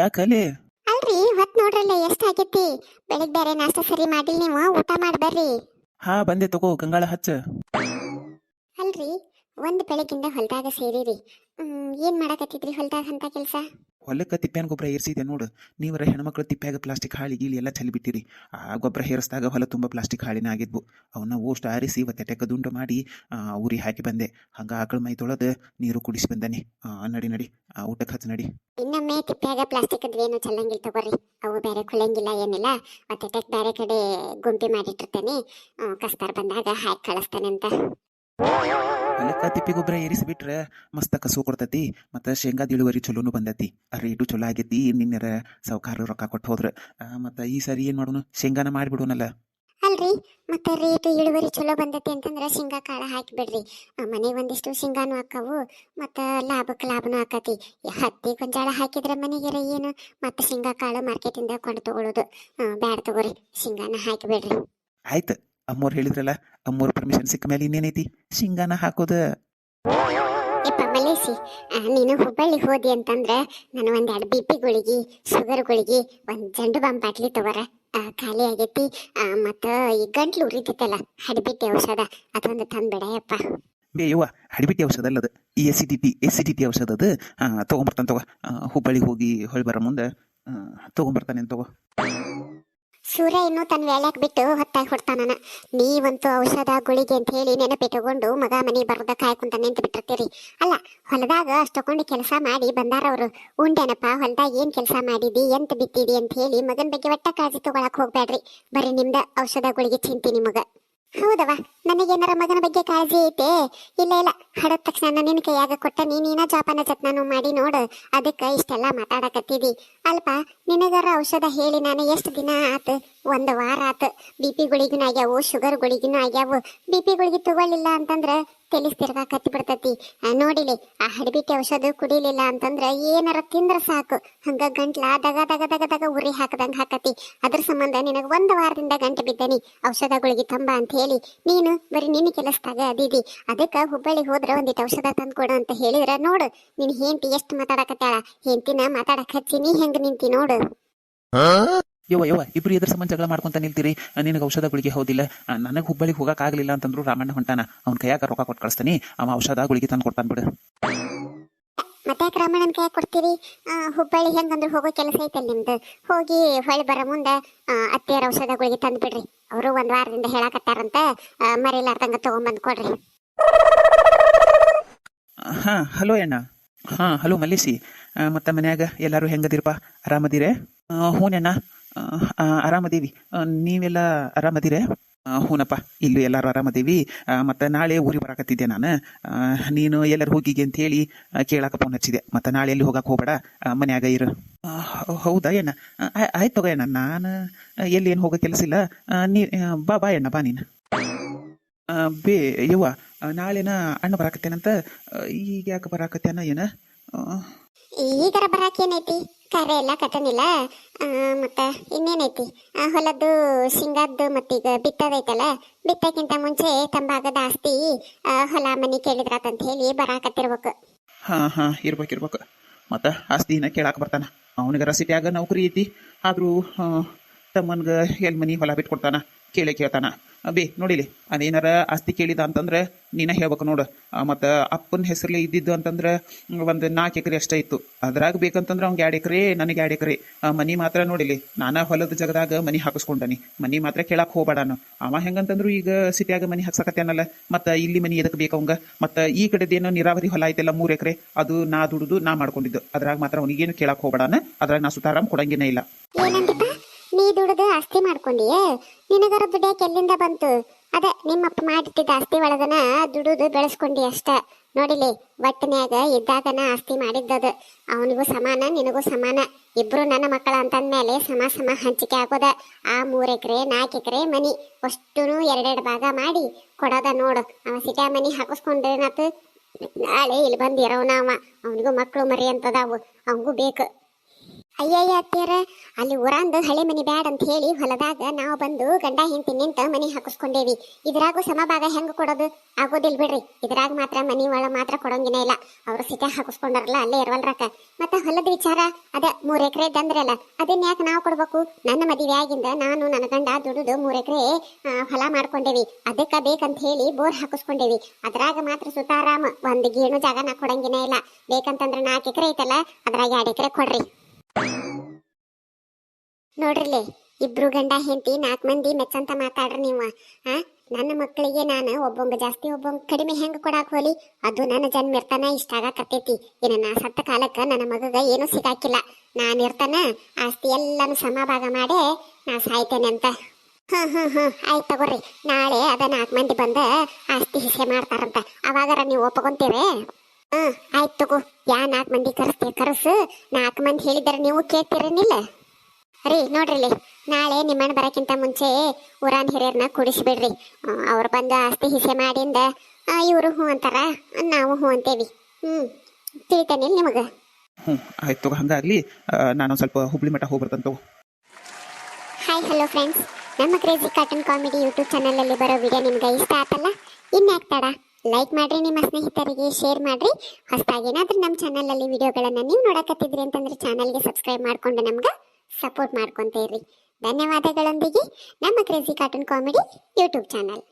ಯಾಕಲೆ? ಅಲ್ರಿ ಹೊತ್ ನೋಡ್ರಲ್ಲ ಎಷ್ಟ್ ಆಗೈತಿ ಬೆಳಿಗ್ ಬೇರೆ ನಾಷ್ಟ ಸರಿ ಮಾಡಿಲ್ ನೀವು ಊಟ ಮಾಡ್ಬರ್ರಿ. ಹಾ ಬಂದೆ ತಗೋ ಗಂಗಾಳ ಹಚ್ಚ. ಅಲ್ರಿ ಒಂದ್ ಬೆಳಗಿಂದ ಹೊಲದಾಗ ಸೇರಿರಿ. ಏನು ಮಾಡಕತ್ತಿದ್ರಿ ಹೊಲದಾಗ ಅಂತ ಕೆಲಸ? ಹೊಲಕ್ಕೆ ತಿಪ್ಪ್ಯಾನ ಗೊಬ್ಬರ ಏರಿಸಿದೆ ನೋಡು. ನೀವರ ಹೆಣ್ಮಕ್ಳು ತಿಪ್ಪ್ಯಾಗ ಪ್ಲಾಸ್ಟಿಕ್ ಹಾಳಿ ಗೀಳಿ ಎಲ್ಲ ಚೆಲ್ಲಿಬಿಟ್ಟಿರಿ ಆ ಗೊಬ್ಬರ ಹೇರಿಸಿದಾಗ ಹೊಲ ತುಂಬ ಪ್ಲಾಸ್ಟಿಕ್ ಹಾಳಿನ ಆಗಿದ್ವು. ಅವನ್ನ ಓಸ್ಟ್ ಆರಿಸಿ ಒತ್ತೆಟೆಕ್ಕ ದುಂಡು ಮಾಡಿ ಊರಿ ಊರಿಗೆ ಹಾಕಿ ಬಂದೆ. ಹಂಗ ಆಕಳ ಮೈ ತೊಳೆದು ನೀರು ಕುಡಿಸಿ ಬಂದಾನೆ. ನಡಿ ನಡಿ. ಊಟಕ್ಕೆ ಹಚ್ಚ ನಡಿ. ಇನ್ನೊಮ್ಮೆ ತಿಪ್ಪ್ಯಾಗ ಪ್ಲಾಸ್ಟಿಕ್ ಏನು ಚಲ್ಲಂಗಿಲ್ಲ ತಗೋರಿ. ಅವು ಬೇರೆ ಕುಳಂಗಿಲ್ಲ ಏನಿಲ್ಲ. ಮತ್ತೆ ಟೆಕ್ ಬೇರೆ ಕಡೆ ಗುಂಪಿ ಮಾಡಿಟ್ಟಿರ್ತೇನೆ. ಕಸ್ತಾರ್ ಬಂದಾಗ ಹಾಕಿ ಕಳಿಸ್ತೇನೆ ಅಂತ. ಹೊಲಕ್ಕೆ ತಿಪ್ಪಿ ಗೊಬ್ಬರ ಏರಿಸಿಬಿಟ್ರೆ ಮಸ್ತ ಕಸು ಕೊಡ್ತತಿ ಮತ್ತ ಶೇಂಗಾದ ಇಳುವರಿ ಚಲೋನು ಬಂದತಿ. ರೇಟು ಚಲೋ ಆಗೈತಿ ನಿನ್ನೆರ ಸೌಕಾರ ರೊಕ್ಕ ಕೊಟ್ಟು ಹೋದ್ರ. ಮತ್ತ ಈ ಸರಿ ಏನು ಮಾಡೋಣ ಶೇಂಗಾನ ಮಾಡಿಬಿಡೋನಲ್ಲ. ಅಲ್ರಿ ಮತ್ತೆ ರೇಟ್ ಇಳುವರಿ ಚಲೋ ಬಂದತಿ ಅಂತಂದ್ರೆ ಶೇಂಗಾ ಕಾಳ ಹಾಕಿ ಬಿಡ್ರಿ ಮನೆಗೆ ಒಂದಿಷ್ಟು ಶೇಂಗಾನು ಹಾಕವು ಮತ್ತು ಲಾಭಕ್ಕೆ ಲಾಭನೂ ಆಕತಿ. ಹತ್ತಿ ಗೊಂಜಾಳ ಹಾಕಿದ್ರೆ ಮನೆಗೆ ಏನು? ಮತ್ತ ಶೇಂಗಾ ಕಾಳು ಮಾರ್ಕೆಟಿಂದ ಕೊಂಡು ತಗೊಳ್ಳೋದು ಬ್ಯಾಡ ತಗೋರಿ ಶೇಂಗಾನ ಹಾಕಿ ಬಿಡ್ರಿ ಆಯ್ತು. ಅಮ್ಮೋರು ಹೇಳಿದ್ರಲ್ಲ ಅಮ್ಮೋರು ಪರ್ಮಿಷನ್ ಸಿಕ್ಕ ಮೇಲೆ ಇನ್ನೇನೈತಿ? ಶೇಂಗಾನ ಹಾಕೋದ. ಯಪ್ಪ ಮಲೇಸಿ ನೀನು ಹುಬ್ಬಳ್ಳಿ ಹೋದಿ ಅಂತಂದ್ರೆ ನಾನು ಒಂದೆರಡು ಬಿ ಪಿ ಗುಳಿಗಿ ಶುಗರ್ ಗುಳಿಗಿ ಒಂದ್ ಜಂಡು ಬಾಂಬ್ ಬಾಟ್ಲಿ ತಗೋರ. ಖಾಲಿ ಆಗೈತಿ. ಮತ್ತ ಈ ಗಂಟ್ಲು ಉರಿತೈತಲ್ಲ ಹಡಿಬಿಟ್ಟಿ ಔಷಧ ಅದೊಂದು ತಂದ್ಬೇಡ ಯಪ್ಪ. ಬೇ ಯವ್ವ ಹಡಿಬಿಟ್ಟಿ ಔಷಧ ಅಲ್ಲದ ಈ ಎಸಿಡಿಟಿ ಎಸಿಡಿಟಿ ಔಷಧ ಅದು? ತೊಗೊಂಬರ್ತಾನೆ ತಗೋ. ಹುಬ್ಬಳ್ಳಿ ಹುಬ್ಬಳ್ಳಿಗೆ ಹೋಗಿ ಹೊಳಿ ಬರೋ ಮುಂದೆ ತೊಗೊಂಬರ್ತಾನೆ ತಗೋ. ಸೂರ್ಯ ಇನ್ನೂ ತನ್ನ ವೇಳ್ಯಾಕ್ ಬಿಟ್ಟು ಹೊತ್ತಾಗಿ ಹೊಡ್ತಾನ ನೀವಂತೂ ಔಷಧ, ಗುಳಿಗೆ ಅಂತ ಹೇಳಿ ನೆನಪಿಟ್ಟುಕೊಂಡು ಮಗ ಮನಿ ಬರ್ದ ಕಾಯ್ಕೊಂತ ನಿಂತು ಬಿಟ್ಟಿರ್ತೀರಿ. ಅಲ್ಲ, ಹೊಲದಾಗ ಅಷ್ಟೊಕೊಂಡು ಕೆಲಸ ಮಾಡಿ ಬಂದಾರ ಅವರು. ಉಂಡೆನಪ್ಪ ಹೊಲದಾಗ ಏನ್ ಕೆಲಸ ಮಾಡಿದಿ, ಎಂತ ಬಿತ್ತಿದಿ ಅಂತ ಹೇಳಿ ಮಗನ ಬಗ್ಗೆ ಒಟ್ಟ ಕಾಳಜಿ ತಗೊಳಕ್ ಹೋಗ್ಬೇಡ್ರಿ ಬರೀ ನಿಮ್ದ ಔಷಧ, ಗುಳಿಗೆ ಚಿಂತಿ ನಿಮಗ. ಹೌದವ ನನಗೇನಾರ ಮಗನ ಬಗ್ಗೆ ಕಾಳಜಿ ಐತೆ? ಇಲ್ಲ ಇಲ್ಲ. ಹಡದ ತಕ್ಷಣ ನಿನ್ನ ಕೈಯಾಗ ಕೊಟ್ಟ ನೀನೇನ ಜಾಪನ ಜತ್ನಾನು ಮಾಡಿ ನೋಡು. ಅದಕ್ಕೆ ಇಷ್ಟೆಲ್ಲ ಮಾತಾಡಕತ್ತಿದಿ. ಅಲ್ಪ ನಿನಗರ ಔಷಧ ಹೇಳಿ ನಾನು ಎಷ್ಟು ದಿನ ಆತು? ಒಂದು ವಾರ ಆತು. ಬಿ ಪಿ ಗುಳಿಗಿನ ಆಗ್ಯಾವು ಶುಗರ್ ಗುಳಿಗಿನ ಆಗ್ಯಾವು. ಬಿ ಪಿ ಗುಳಿಗೆ ತಗೊಳ್ಳಿಲ್ಲ ಅಂತಂದ್ರೆ ತೆಲಿಸ್ ತಿರ್ಗಾ ಕತ್ತಿ ಬಿಡ್ತತಿ ನೋಡಿಲಿ, ಆ ಹಡಬಿಟ್ಟಿ ಔಷಧ ಕುಡಿಲಿಲ್ಲ ಅಂತಂದ್ರೆ ಏನಾರ ತಿಂದ್ರ ಸಾಕು. ಹಂಗ ಗಂಟ್ಲ ದಗ ದಗ ದಗ ದಗ ಉರಿ ಹಾಕದಂಗ ಹಾಕತಿ. ಅದ್ರ ಸಂಬಂಧ ನಿನಗೆ ಒಂದು ವಾರದಿಂದ ಗಂಟೆ ಬಿದ್ದನಿ. ಔಷಧ ಗುಳಿಗೆ ತಂಬ ಅಂತ ಹೇಳಿ ನೀನು ಬರೀ ನಿನ್ನ ಕೆಲಸದಾಗ ಅದಿದಿ. ಅದಕ್ಕೆ ಹುಬ್ಬಳ್ಳಿ ಹೋದ್ರೆ ಒಂದಿಟ್ಟು ಔಷಧ ತಂದು ಕೊಡು ಅಂತ ಹೇಳಿದ್ರೆ ನೋಡು. ನಿನ್ ಹೆಂಡತಿ ಎಷ್ಟು ಮಾತಾಡಕತ್ತಾಳ? ಹೆಂಡತಿನ ಮಾತಾಡಕ್ ಹಚ್ಚಿ ನಿಂತಿ ನೋಡು. ಯವ್ವ ಯವ್ವ ಇಬ್ರು ಎದ್ರ ಸಂಬಂಧ ಜಗಳ ಮಾಡ್ಕೊಂತ ನಿಲ್ತೀರಿ. ನಿನಗೆ ಔಷಧ ಗುಳಿಗೆ ಹೌದಿಲ್ಲ. ನನಗೆ ಹುಬ್ಬಳ್ಳಿಗೆ ಹೋಗಕ್ ಆಗ್ಲಿಲ್ಲ ಅಂತಂದ್ರು ರಾಮಣ್ಣ ಹೊಂಟಾನ. ಅವ್ನ ಕೈಯಾಗ ರೊಕ್ಕ ಕೊಟ್ಟು ಕಳಿಸ್ತಾನೆ. ಅವ ಔಷಧ ಗುಳಿಗೆ ತಂದು ಕೊಡ್ತಾನ ಬಿಡು. ಮತ್ತೆ ರಾಮಣ್ಣನ ಕೈಯಾಗ ಕೊಡ್ತೀರಿ? ಆ, ಹುಬ್ಬಳ್ಳಿ ಹೆಂಗಂದ್ರು ಹೋಗೋ ಕೆಲಸ ಐತಲ್ಲ ನಿಮ್ದು? ಹೋಗಿ ಹೊಳ್ಳಿ ಬರೋ ಮುಂದೆ ಆ, ಅತ್ತೆಯರ ಔಷಧ ಗುಳಿಗೆ ತಂದು ಬಿಡ್ರಿ. ಅವರು ಒಂದ್ ವಾರದಿಂದ ಹೇಳಕತ್ತಾರಂತ ಮರಿಲಾರ್ದಂಗ ತಗೊಂಬಂದ್ ಕೊಡ್ರಿ. ಹಾ ಹಲೋ ಅಣ್ಣ. ಹಾ ಹಲೋ ಮಲ್ಲಿಸಿ ಮತ್ತು ಮನ್ಯಾಗ ಎಲ್ಲರೂ ಹೆಂಗದಿರಪ್ಪ? ಆರಾಮದಿರೇ? ಹೂನಣ್ಣ ಆರಾಮದೀವಿ. ನೀವೆಲ್ಲ ಆರಾಮದಿರೇ? ಹೂನಪ್ಪ ಇಲ್ಲೂ ಎಲ್ಲರೂ ಆರಾಮದೀವಿ. ಮತ್ತ ನಾಳೆ ಊರಿಗೆ ಬರಾಕತ್ತಿದ್ದೆ ನಾನು. ನೀನು ಎಲ್ಲರೂ ಹೋಗಿಗೆ ಅಂತ ಹೇಳಿ ಕೇಳಾಕ ಫೋನ್ ಹಚ್ಚಿದೆ. ಮತ್ತೆ ನಾಳೆ ಎಲ್ಲಿ ಹೋಗಕ್ಕೆ ಹೋಗಬೇಡ. ಮನ್ಯಾಗ ಇರು. ಹೌದಾ ಆಯ್- ಆಯ್ತು ತಗೋ ಅಣ್ಣ. ನಾನು ಎಲ್ಲಿ ಏನು ಹೋಗೋ ಕೆಲಸ ಇಲ್ಲ. ನೀ ಬಾ ಬಾ ಅಣ್ಣ ಬಾ ನೀನು. ಬೇ ಯವ್ವ ಆ, ನಾಳೆನ ಅಣ್ಣ ಬರಾಕತ್ತೇನಂತ ಈಗ ಯಾಕೆ ಬರಾಕತ್ತೇನ ಏನ? ಈಗ ಈಗರ ಬರಾಕ್ ಏನೈತಿ? ಕರೆ ಎಲ್ಲ ಕಟ್ಟನಿಲ್ಲ ಮತ್ತೆ ಮತ್ತ ಇನ್ನೇನೈತಿ? ಆ, ಹೊಲದ್ದು ಶೇಂಗಾದ್ದು ಮತ್ತೀಗ ಬಿತ್ತದೈತಲ್ಲ ಬಿತ್ತಕ್ಕಿಂತ ಮುಂಚೆ ತಂಬಾಗದ ಆಸ್ತಿ ಆ, ಹೊಲ ಮನಿ ಕೇಳಿದ್ರಾತಂತ ಹೇಳಿ ಬರಾಕತ್ತಿರ್ಬೇಕು. ಹಾ ಹಾ ಇರ್ಬೇಕು ಇರ್ಬೇಕು. ಆಸ್ತಿ ಆಸ್ತಿನ ಕೇಳಾಕ ಬರ್ತಾನ. ಅವನಿಗೆ ರಸಿಟ್ಯಾಗ ನೌಕರಿ ಐತಿ. ಆದರೂ ತಮ್ಮನ್ಗ ಎಲ್ ಮನಿ ಹೊಲ ಬಿಟ್ಕೊಡ್ತಾನ ಕೇಳಿ ಕೇಳ್ತಾನ. ಬೇ ನೋಡಿಲಿ, ಅದೇನಾರ ಆಸ್ತಿ ಕೇಳಿದ ಅಂತಂದ್ರೆ ನೀನ ಹೇಳ್ಬೇಕು ನೋಡು. ಮತ್ತು ಅಪ್ಪನ ಹೆಸರಲ್ಲಿ ಇದ್ದಿದ್ದು ಅಂತಂದ್ರೆ ಒಂದು ನಾಲ್ಕು ಎಕರೆ ಅಷ್ಟೇ ಇತ್ತು. ಅದ್ರಾಗ ಬೇಕಂತಂದ್ರೆ ಅವ್ನಿಗೆ ಎರಡು ಎಕರೆ, ನನಗೆ ಎರಡು ಎಕರೆ. ಮನಿ ಮಾತ್ರ ನೋಡಿಲಿ, ನಾನಾ ಹೊಲದ ಜಗದಾಗ ಮನಿ ಹಾಕಿಸ್ಕೊಂಡನಿ. ಮನಿ ಮಾತ್ರ ಕೇಳಕ್ಕೆ ಹೋಗ್ಬೇಡಾನು. ಅವ ಹೆಂಗಂತಂದ್ರು ಈಗ ಸಿಟಿಯಾಗ ಮನಿ ಹಾಕ್ಸಕತ್ತೇನಲ್ಲ. ಮತ್ತೆ ಇಲ್ಲಿ ಮನಿ ಎದಕ್ಕೆ ಬೇಕು ಅವಂಗ? ಮತ್ತೆ ಈ ಕಡೆದೇನೋ ನೀರಾವರಿ ಹೊಲ ಐತೆಲ್ಲ ಮೂರು ಎಕರೆ, ಅದು ನಾ ದುಡಿದು ನಾ ಮಾಡ್ಕೊಂಡಿದ್ದು. ಅದ್ರಾಗ ಮಾತ್ರ ಅವನಿಗೇನು ಕೇಳಕ್ಕೆ ಹೋಗ್ಬೇಡಾನ? ಅದ್ರಾಗ ನಾ ಸುತಾರಾಮ್ ಕೊಡಂಗೇನೇ ಇಲ್ಲ. ದುಡ್ದು ಆಸ್ತಿ ಮಾಡ್ಕೊಂಡಿಯೇ? ನಿನಗರ ದುಡ್ಯಾಕೆ ಎಲ್ಲಿಂದ ಬಂತು? ಅದ ನಿಮ್ಮಪ್ಪ ಮಾಡಿಟ್ಟಿದ್ದ ಆಸ್ತಿ ಒಳಗನ ದುಡುದು ಬೆಳೆಸ್ಕೊಂಡಿ ಅಷ್ಟ. ನೋಡಿಲಿ ಒಟ್ಟನ್ಯಾಗ ಇದ್ದಾಗನ ಆಸ್ತಿ ಮಾಡಿದ್ದದ. ಅವನಿಗೂ ಸಮಾನ, ನಿನಗೂ ಸಮಾನ. ಇಬ್ರು ನನ್ನ ಮಕ್ಕಳ ಅಂತಂದ್ಮೇಲೆ ಸಮ ಸಮ ಹಂಚಿಕೆ ಆಗೋದ. ಆ ಮೂರ್ ಎಕರೆ, ನಾಲ್ಕು ಎಕರೆ ಮನಿ. ಅಷ್ಟು ಎರಡೆರಡು ಭಾಗ ಮಾಡಿ ಕೊಡೋದ ನೋಡು. ಅವ ಸಿಟಾ ಮನಿ ಹಾಕಿಸ್ಕೊಂಡೇನಾತು ನಾಳೆ ಇಲ್ಲಿ ಬಂದಿರೋನ ಅವ. ಅವನಿಗೂ ಮಕ್ಕಳು ಮರಿ ಅಂತದಾವು. ಅವನಿಗೂ ಬೇಕು. ಅಯ್ಯಯ್ಯ ಅತ್ತಿಯರ, ಅಲ್ಲಿ ಊರಂದು ಹಳೆ ಮನಿ ಬ್ಯಾಡ್ ಅಂತ ಹೇಳಿ ಹೊಲದಾಗ ನಾವು ಬಂದು ಗಂಡ ಹೆಂಡತಿ ನಿಂತ ಮನಿ ಹಾಕಿಸ್ಕೊಂಡೇವಿ. ಇದ್ರಾಗೂ ಸಮಭಾಗ ಹೆಂಗ್ ಕೊಡೋದು? ಆಗೋದಿಲ್ ಬಿಡ್ರಿ. ಇದ್ರಾಗ ಮಾತ್ರ ಮನಿ ಒಳ ಮಾತ್ರ ಕೊಡೋಂಗಿನ ಇಲ್ಲ. ಅವ್ರು ಸಿಟಿ ಹಾಕಿಸ್ಕೊಂಡಾರಲ್ಲ, ಅಲ್ಲೇ ಇರ್ವಲ್ರಕ್ಕ ಮತ್ತ ಹೊಲದ ವಿಚಾರ, ಅದ ಮೂರ್ ಎಕರೆ ತಂದ್ರಲ್ಲ ಅದನ್ನ ಯಾಕೆ ನಾವು ಕೊಡ್ಬೇಕು? ನನ್ನ ಮದುವೆ ಆಗಿಂದ ನಾನು, ನನ್ನ ಗಂಡ ದುಡಿದು ಮೂರ್ ಎಕರೆ ಹೊಲ ಮಾಡ್ಕೊಂಡೇವಿ. ಅದಕ್ಕ ಬೇಕಂತ ಹೇಳಿ ಬೋರ್ ಹಾಕಿಸ್ಕೊಂಡೇವಿ. ಅದ್ರಾಗ ಮಾತ್ರ ಸುತಾರಾಮ ಒಂದ್ ಗೇಣು ಜಾಗ ನಾ ಕೊಡಂಗಿನ ಇಲ್ಲ. ಬೇಕಂತಂದ್ರ ನಾಲ್ಕು ಎಕರೆ ಐತಲ್ಲ, ಅದ್ರಾಗ ಎರಡ್ ಎಕರೆ ಕೊಡ್ರಿ. ನೋಡ್ರಿಲೆ ಇಬ್ರು ಗಂಡ ಹೆಂಡತಿ ನಾಲ್ಕು ಮಂದಿ ಮೆಚ್ಚಂತ ಮಾತಾಡ್ರಿ ನೀವು, ಆ? ನನ್ನ ಮಕ್ಕಳಿಗೆ ನಾನು ಒಬ್ಬೊಂಗ ಜಾಸ್ತಿ ಒಬ್ಬೊಂಗ ಕಡಿಮೆ ಹೆಂಗ್ ಕೊಡಾಕ್ ಹೋಲಿ? ಅದು ನನ್ನ ಜನ್ಮ ಇರ್ತಾನ, ಇಷ್ಟ ಆಗಾಕತ್ತೈತಿ. ಇನ್ನು ನಾ ಸತ್ತ ಕಾಲಕ್ಕ ನನ್ನ ಮಗಗ ಏನು ಸಿಗಾಕಿಲ್ಲ. ನಾನು ಇರ್ತಾನ, ಆಸ್ತಿ ಎಲ್ಲಾನು ಸಮಭಾಗ ಮಾಡಿ ನಾ ಸಾಯ್ತೇನೆ ಅಂತ. ಹ್ಮ್ ಹ್ಮ್ ಹ್ಮ್ ಆಯ್ತು ತಗೋರಿ. ನಾಳೆ ಅದ ನಾಲ್ಕು ಮಂದಿ ಬಂದ ಆಸ್ತಿ ಹಿಸೆ ಮಾಡ್ತಾರಂತ. ಅವಾಗಾರ ನೀವು ಒಪ್ಪಕೊಂತೀರಿ ಹ್ಮ್ ಆಯ್ತು ತಗೋ. ಯಾ ನಾಲ್ಕು ಮಂದಿ ಕರೆಸ್ತೀವಿ ಕರೆಸು. ನಾಲ್ಕು ಮಂದಿ ಹೇಳಿದ್ರೆ ನೀವು ಕೇಳ್ತಿರನಿಲ್ಲ? ರೀ ನೋಡ್ರಿಲಿ ನಾಳೆ ನಿಮ್ಮಣ್ಣ ಬರಕ್ಕಿಂತ ಮುಂಚೆ ಊರಾನ್ ಹಿರಿಯರ್ನ ಕೂಡಿಸ್ಬಿಡ್ರಿ. ಅವ್ರು ಬಂದು ಆಸ್ತಿ ಹಿಸೆ ಮಾಡಿಂದ ಇವರು ಹ್ಞೂ ಅಂತಾರ. ನಾವು ಹ್ಞೂ ಅಂತೇವಿ. ಹ್ಮ್ ತಿಳಿತೇನಿಲ್ಲ ನಿಮಗೆ? ಹ್ಞೂ ಆಯ್ತು ತಗೋ. ಹಂಗಾಗಲಿ ನಾನು ಸ್ವಲ್ಪ ಹುಬ್ಳಿ ಮಠ ಹೋಗಿ ಹಾಯ್ ಹಲೋ ಫ್ರೆಂಡ್ಸ್ ನಮ್ಮ ಕ್ರೇಜಿ ಕಾರ್ಟೂನ್ ಕಾಮಿಡಿ ಯೂಟ್ಯೂಬ್ ಚಾನಲಲ್ಲಿ ಬರೋ ವಿಡಿಯೋ ನಿಮ್ಗೆ ಇಷ್ಟ ಆತಲ್ಲ? ಇನ್ಯಾಕ್ ತಡ? ಲೈಕ್ ಮಾಡ್ರಿ ನಿಮ್ಮ ಸ್ನೇಹಿತರಿಗೆ ಶೇರ್ ಮಾಡ್ರಿ. ಹೊಸದಾಗಿ ಏನಾದ್ರೂ ನಮ್ಮ ಚಾನಲಲ್ಲಿ ವಿಡಿಯೋಗಳನ್ನು ನೀವು ನೋಡಕತ್ತಿದ್ರಿ ಅಂತಂದ್ರೆ ಚಾನಲ್ಗೆ ಸಬ್ಸ್ಕ್ರೈಬ್ ಮಾಡ್ಕೊಂಡು ನಮ್ಗೆ ಸಪೋರ್ಟ್ ಮಾಡ್ಕೊಂತ ಇರ್ರಿ ಧನ್ಯವಾದಗಳೊಂದಿಗೆ. ನಮ್ಮ crazy cartoon comedy YouTube channel